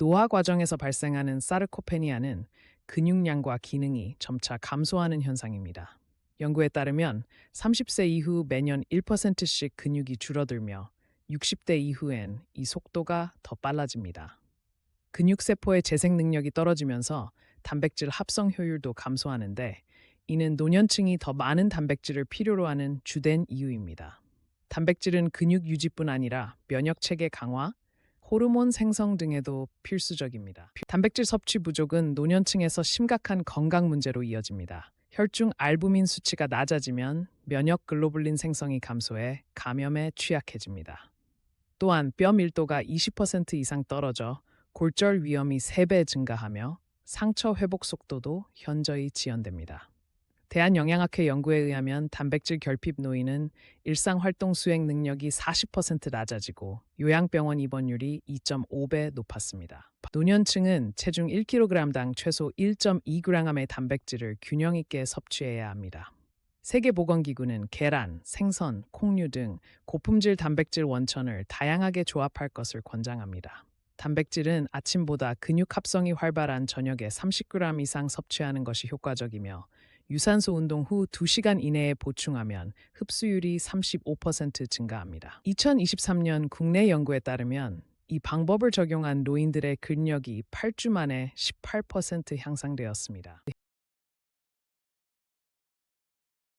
노화 과정에서 발생하는 사르코페니아는 근육량과 기능이 점차 감소하는 현상입니다. 연구에 따르면 30세 이후 매년 1%씩 근육이 줄어들며 60대 이후엔 이 속도가 더 빨라집니다. 근육세포의 재생 능력이 떨어지면서 단백질 합성 효율도 감소하는데 이는 노년층이 더 많은 단백질을 필요로 하는 주된 이유입니다. 단백질은 근육 유지뿐 아니라 면역 체계 강화, 호르몬 생성 등에도 필수적입니다. 단백질 섭취 부족은 노년층에서 심각한 건강 문제로 이어집니다. 혈중 알부민 수치가 낮아지면 면역 글로불린 생성이 감소해 감염에 취약해집니다. 또한 뼈 밀도가 20% 이상 떨어져 골절 위험이 3배 증가하며 상처 회복 속도도 현저히 지연됩니다. 대한영양학회 연구에 의하면 단백질 결핍 노인은 일상 활동 수행 능력이 40% 낮아지고 요양병원 입원율이 2.5배 높았습니다. 노년층은 체중 1kg당 최소 1.2g의 단백질을 균형 있게 섭취해야 합니다. 세계보건기구는 계란, 생선, 콩류 등 고품질 단백질 원천을 다양하게 조합할 것을 권장합니다. 단백질은 아침보다 근육 합성이 활발한 저녁에 30g 이상 섭취하는 것이 효과적이며 유산소 운동 후 2시간 이내에 보충하면 흡수율이 35% 증가합니다. 2023년 국내 연구에 따르면 이 방법을 적용한 노인들의 근력이 8주 만에 18% 향상되었습니다.